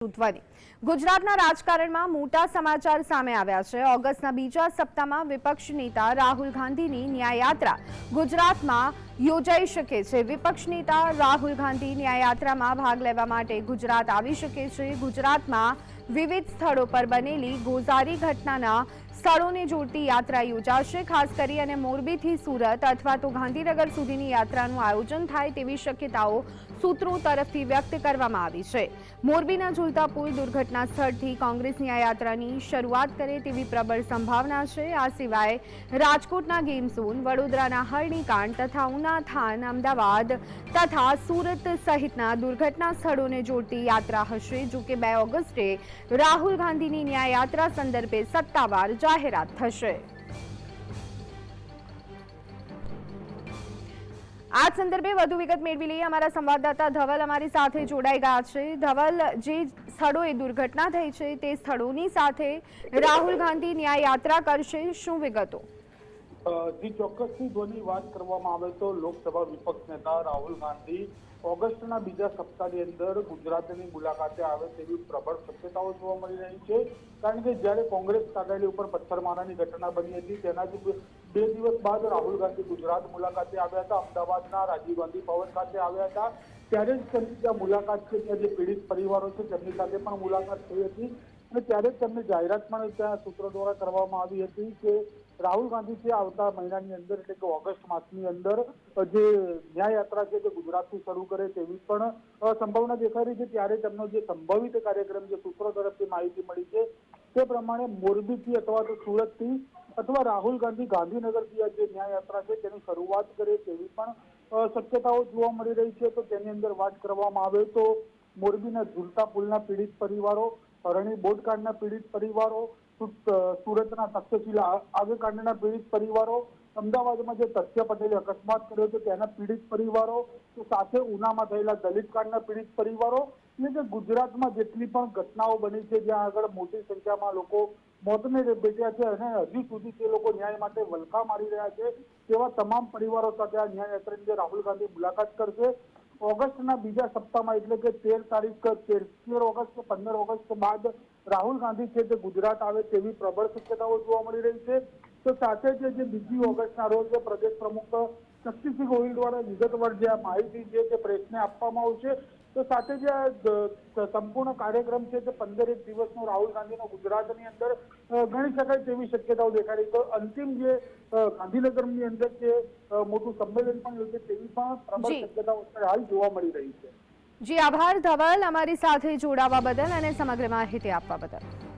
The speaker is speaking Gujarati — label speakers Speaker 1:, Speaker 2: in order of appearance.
Speaker 1: ગુજરાતના રાજકારણમાં મોટા સમાચાર સામે આવ્યા છે. ઓગસ્ટના બીજા સપ્તાહમાં વિપક્ષ નેતા રાહુલ ગાંધીની ન્યાયયાત્રા ગુજરાતમાં યોજાઈ શકે છે. વિપક્ષ નેતા રાહુલ ગાંધી ન્યાયયાત્રામાં ભાગ લેવા માટે ગુજરાત આવી શકે છે. ગુજરાતમાં વિવિધ સ્થળો પર બનેલી ગોઝારી ઘટનાના સ્થળોને જોડતી યાત્રા યોજાશે, ખાસ કરી અને મોરબીથી સુરત અથવા તો ગાંધીનગર સુધીની યાત્રાનું આયોજન થાય તેવી શક્યતાઓ સૂત્રો તરફથી વ્યક્ત કરવામાં આવી છે. મોરબીના ઝૂલતા પુલ દુર્ઘટના સ્થળથી કોંગ્રેસની આ યાત્રાની શરૂઆત કરે તેવી પ્રબળ સંભાવના છે. આ સિવાય રાજકોટના ગેમ ઝોન, વડોદરાના હરણીકાંડ તથા ઉના થાન, અમદાવાદ તથા સુરત સહિતના દુર્ઘટના સ્થળોને જોડતી યાત્રા હશે જો કે બે ઓગસ્ટે રાહુલ ગાંધીની ન્યાય યાત્રા સંદર્ભે સત્તાવાર જાહેરાત થશે. આ સંદર્ભે વધુ વિગત મેળવી લઈએ. અમારા સંવાદદાતા ધવલ અમારી સાથે જોડાઈ ગયા છે. ધવલ, જે સ્થળોએ દુર્ઘટના થઈ છે તે સ્થળોની સાથે રાહુલ ગાંધી ન્યાય યાત્રા કરશે. શું વિગતો?
Speaker 2: જી ચોક્કસથી ધ્વની વાત કરવામાં આવે તો લોકસભા વિપક્ષ નેતા રાહુલ ગાંધી ઓગસ્ટના બીજા સપ્તાહની અંદર ગુજરાતની મુલાકાતે આવે તેવી પ્રબળ શક્યતાઓ જોવા મળી રહી છે. કારણ કે જ્યારે કોંગ્રેસ કાર્યાલય ઉપર પથ્થરમારાની ઘટના બની હતી તેનાથી બે દિવસ બાદ રાહુલ ગાંધી ગુજરાત મુલાકાતે આવ્યા હતા, અમદાવાદના રાજીવ ગાંધી ભવન ખાતે આવ્યા હતા. ત્યારે જ તેમની ત્યાં મુલાકાત છે. ત્યાં જે પીડિત પરિવારો છે, તેમની સાથે પણ મુલાકાત થઈ હતી. અને ત્યારે જ તેમને જાહેરાત પણ ત્યાં સૂત્રો દ્વારા કરવામાં આવી હતી કે રાહુલ ગાંધી છે આવતા મહિનાની અંદર, એટલે કે ઓગસ્ટ માસની અંદર, જે ન્યાય યાત્રા છે તે ગુજરાતથી શરૂ કરે તેવી પણ સંભાવના દેખાઈ રહી છે. ત્યારે તેમનો જે સંભવિત કાર્યક્રમ જે સૂત્રો તરફથી માહિતી મળી છે, તે પ્રમાણે મોરબીથી અથવા તો સુરતથી અથવા રાહુલ ગાંધી ગાંધીનગરથી આ જે ન્યાય યાત્રા છે તેની શરૂઆત કરે તેવી પણ શક્યતાઓ જોવા મળી રહી છે. તો તેની અંદર વાત કરવામાં આવે તો મોરબીના ઝુલતા પુલના પીડિત પરિવારો હરણી બોટકાંડના પીડિત પરિવારો સુરતના તક્ષશિલા આગકાંડના પીડિત પરિવારો, અમદાવાદમાં જે તથ્ય પટેલે અકસ્માત કર્યો હતો તેના પીડિત પરિવારો સાથે ઉનામાં થયેલા દલિત કાંડના પીડિત પરિવારો એટલે કે ગુજરાતમાં જેટલી પણ ઘટનાઓ બની છે, જ્યાં આગળ મોટી સંખ્યામાં લોકો મોતને ભેટ્યા છે અને હજી સુધી તે લોકો ન્યાય માટે વલખા મારી રહ્યા છે, તેવા તમામ પરિવારો સાથે આ ન્યાય યાત્રાની જે રાહુલ ગાંધી મુલાકાત કરશે ઓગસ્ટના બીજા સપ્તાહમાં, એટલે કે તેર તારીખ, તેર ઓગસ્ટ કે પંદર ઓગસ્ટ બાદ રાહુલ ગાંધી છે તે ગુજરાત આવે તેવી પ્રબળ શક્યતાઓ જોવા મળી રહી છે. તો સાથે જ જે બીજી ઓગસ્ટના રોજ પ્રદેશ પ્રમુખ શક્તિસિંહ ગોહિલ દ્વારા વિગતવાર જે આ માહિતી છે તે પ્રેસને આપવામાં આવશે. તો સાથે જ સંપૂર્ણ કાર્યક્રમ છે તે પંદર એક દિવસનો રાહુલ ગાંધીનો ગુજરાતની અંદર ગણી શકાય તેવી શક્યતાઓ દેખાય રહી તો અંતિમ જે ગાંધીનગરની અંદર જે મોટું સંમેલન પણ યોજે તેવી પણ પ્રબળ શક્યતાઓ હાલ જોવા મળી રહી છે.
Speaker 1: જી આભાર ધવલ અમારી સાથે જોડાવા બદલ અને સમગ્ર માહિતી આપવા બદલ.